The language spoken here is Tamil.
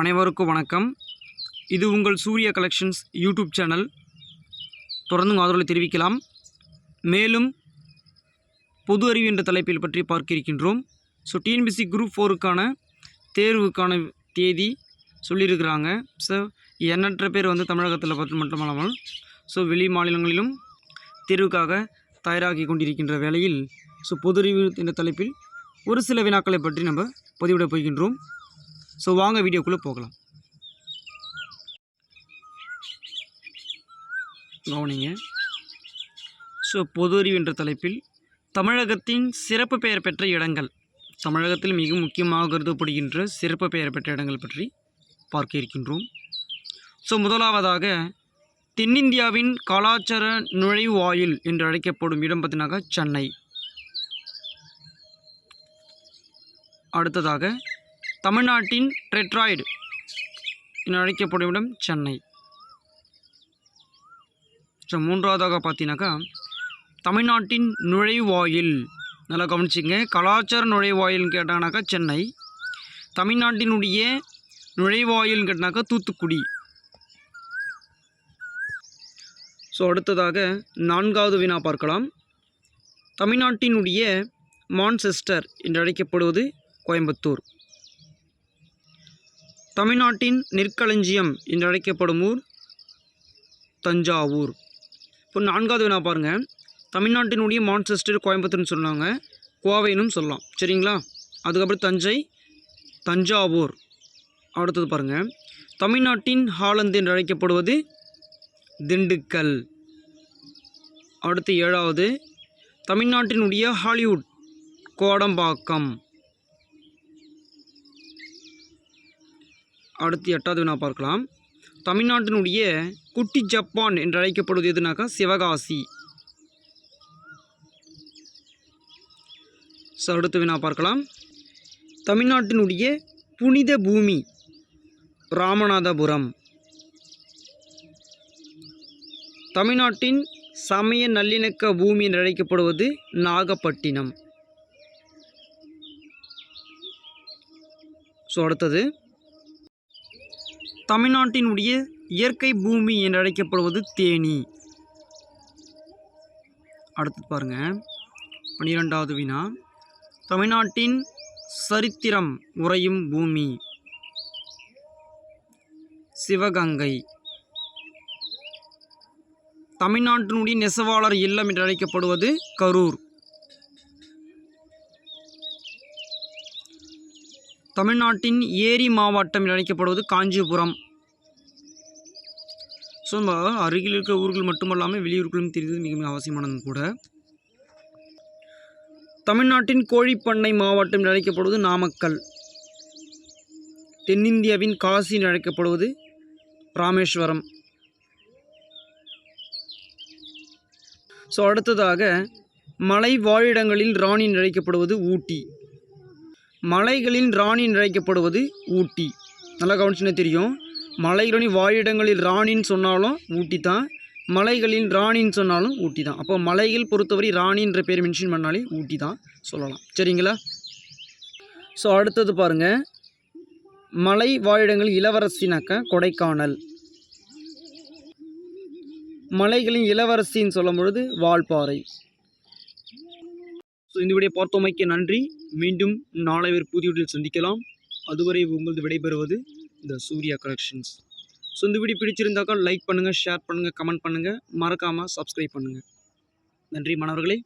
அனைவருக்கும் வணக்கம். இது உங்கள் சூர்யா கலெக்ஷன்ஸ் யூடியூப் சேனல். தொடர்ந்து ஆதரவு தெரிவிக்கலாம். மேலும் பொது அறிவு என்ற தலைப்பில் பற்றி பார்க்க இருக்கின்றோம் ஸோ டிஎன்பிசி குரூப் ஃபோருக்கான தேர்வுக்கான தேதி சொல்லியிருக்கிறாங்க. ஸோ எண்ணற்ற பேர் வந்து தமிழகத்தில் பார்த்து மட்டுமல்லாமல் ஸோ வெளி மாநிலங்களிலும் தேர்வுக்காக தயாராகி கொண்டிருக்கின்ற வேளையில் ஸோ பொது அறிவு என்ற தலைப்பில் ஒரு சில வினாக்களை பற்றி நம்ம பதிவிட போகின்றோம். ஸோ வாங்க வீடியோக்குள்ளே போகலாம். கவனிங்க. ஸோ பொது அறிவு என்ற தலைப்பில் தமிழகத்தின் சிறப்பு பெயர் பெற்ற இடங்கள். தமிழகத்தில் மிக முக்கியமாக கருதப்படுகின்ற சிறப்பு பெயர் பெற்ற இடங்கள் பற்றி பார்க்க இருக்கின்றோம். ஸோ முதலாவதாக தென்னிந்தியாவின் கலாச்சார நுழைவாயில் என்று அழைக்கப்படும் இடம் பார்த்தீங்கன்னாக்கா சென்னை. அடுத்ததாக தமிழ்நாட்டின் டெட்ராய்டு என அழைக்கப்படும் இடம் சென்னை. ஸோ மூன்றாவதாக பார்த்தீங்கன்னாக்கா தமிழ்நாட்டின் நுழைவாயில். நல்லா கவனிச்சிங்க கலாச்சார நுழைவாயில்னு கேட்டாங்கனாக்கா சென்னை. தமிழ்நாட்டினுடைய நுழைவாயில்னு கேட்டாக்கா தூத்துக்குடி. ஸோ அடுத்ததாக நான்காவது வினா பார்க்கலாம். தமிழ்நாட்டினுடைய மான்செஸ்டர் என்று அழைக்கப்படுவது கோயம்புத்தூர். தமிழ்நாட்டின் நெற்களஞ்சியம் என்று அழைக்கப்படும் ஊர் தஞ்சாவூர். இப்போ நான்காவது வினா பாருங்கள் தமிழ்நாட்டினுடைய மான்செஸ்டர் கோயம்புத்தூர்னு சொன்னாங்க. கோவைனும் சொல்லலாம். சரிங்களா? அதுக்கப்புறம் தஞ்சை தஞ்சாவூர். அடுத்தது பாருங்கள் தமிழ்நாட்டின் ஹாலந்து என்று அழைக்கப்படுவது திண்டுக்கல். அடுத்து ஏழாவது. தமிழ்நாட்டினுடைய ஹாலிவுட் கோடம்பாக்கம். அடுத்து எட்டாவது வினா பார்க்கலாம். தமிழ்நாட்டினுடைய குட்டி ஜப்பான் என்று அழைக்கப்படுவது எதுனாக்கா? சிவகாசி. ஸோ அடுத்த வினா பார்க்கலாம். தமிழ்நாட்டினுடைய புனித பூமி ராமநாதபுரம். தமிழ்நாட்டின் சமய நல்லிணக்க பூமி என்று அழைக்கப்படுவது நாகப்பட்டினம். ஸோ அடுத்தது. தமிழ்நாட்டினுடைய இயற்கை பூமி என்று அழைக்கப்படுவது தேனி. அடுத்து பாருங்க. பன்னிரெண்டாவது வினா. தமிழ்நாட்டின் சரித்திரம் உறையும் பூமி. சிவகங்கை. தமிழ்நாட்டினுடைய நெசவாளர் இல்லம் என்று அழைக்கப்படுவது கரூர். தமிழ்நாட்டின் ஏரி மாவட்டம் என்று அழைக்கப்படுவது காஞ்சிபுரம். ஸோ நம்ம அருகில் இருக்கிற ஊர்கள் மட்டுமல்லாமல் வெளியூர்களும் தெரிவது மிக மிக அவசியமானது கூட. தமிழ்நாட்டின் கோழிப்பண்ணை மாவட்டம் என்று அழைக்கப்படுவது நாமக்கல். தென்னிந்தியாவின் காசி என்று அழைக்கப்படுவது ராமேஸ்வரம். ஸோ அடுத்ததாக மலை வாழிடங்களில் ராணி அழைக்கப்படுவது ஊட்டி. மலைகளின் ராணி அழைக்கப்படுவது ஊட்டி. நல்லா கவனிச்சுனே தெரியும். மலைகளின் வாழிடங்களில் ராணின்னு சொன்னாலும் ஊட்டி தான். மலைகளின் ராணின்னு சொன்னாலும் ஊட்டி தான். அப்போ மலைகள் பொறுத்தவரை ராணின்ற பேர் மென்ஷன் பண்ணாலே ஊட்டி தான் சொல்லலாம். சரிங்களா? ஸோ அடுத்தது பாருங்கள் மலை வாழிடங்கள் இளவரசினாக்கா கொடைக்கானல். மலைகளின் இளவரசின்னு சொல்லும் பொழுது வால்பாறை. ஸோ இந்த விடையை பார்த்தோமைக்கு நன்றி. மீண்டும் நாளை ஒரு புதிய வீடியோவில் சந்திக்கலாம். அதுவரை உங்களது விடைபெறுவது இந்த சூர்யா கலெக்ஷன்ஸ் ஸோ இந்த வீடியோ பிடிச்சிருந்தாக்கா லைக் பண்ணுங்கள் ஷேர் பண்ணுங்கள் கமெண்ட் பண்ணுங்கள் மறக்காமல் சப்ஸ்கிரைப் பண்ணுங்கள் நன்றி மாணவர்களே.